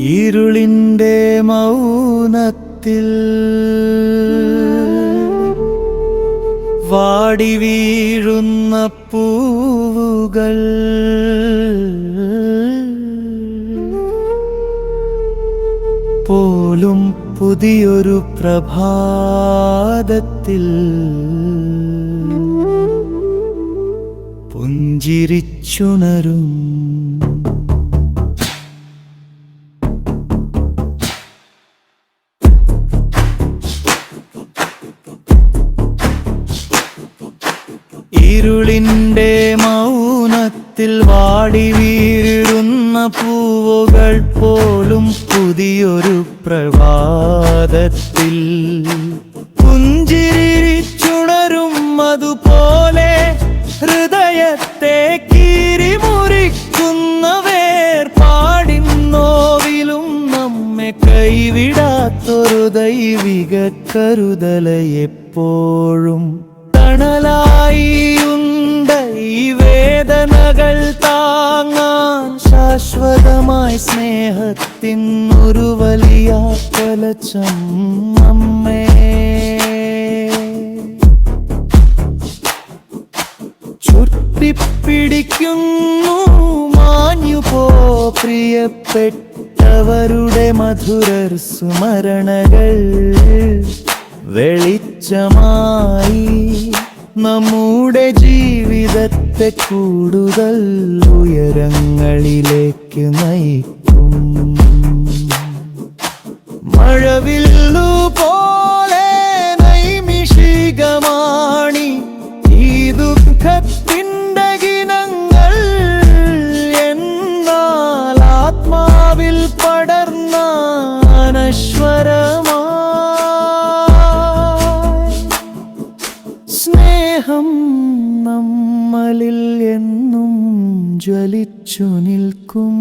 ഇരുളിന്റെ മൗനത്തിൽ വാടി വീഴുന്ന പൂവുകൾ പോലും പുതിയൊരു പ്രഭാതത്തിൽ പുഞ്ചിരിച്ചുണരും. ഇരുളിന്റെ മൗനത്തിൽ വാടി വീഴുന്ന പൂവുകൾ പോലും പുതിയൊരു പ്രഭാതത്തിൽ. പുഞ്ചിരിച്ചുണരും അതുപോലെ ഹൃദയത്തെ കീറിമുറിക്കുന്ന വേർപാടിൻ നോവിലും നമ്മെ കൈവിടാത്തൊരു ദൈവിക കരുതല എപ്പോഴും ഈ വേദനകൾ താങ്ങാൻ ശാശ്വതമായി സ്നേഹത്തിൻ ഒരു വലിയ കലച്ചം അമ്മേ. ചുറ്റിപ്പിടിക്കുന്നു മാഞ്ഞു പോ പ്രിയപ്പെട്ടവരുടെ മധുരർ സ്മരണകൾ. വെളിച്ചമായി നമ്മുടെ ജീവിതത്തെ കൂടുതൽ ഉയരങ്ങളിലേക്ക് നയിക്കും. മഴവില്ലു പോലെ നൈമിഷികമാണി. ഈ ദുഃഖത്തിന്റെ ഗിനങ്ങൾ എന്നാൽ ആത്മാവിൽ പടർന്ന അനശ്വരമായി സ്നേഹം നമ്മളിൽ എന്നും ജ്വലിച്ചു നിൽക്കും.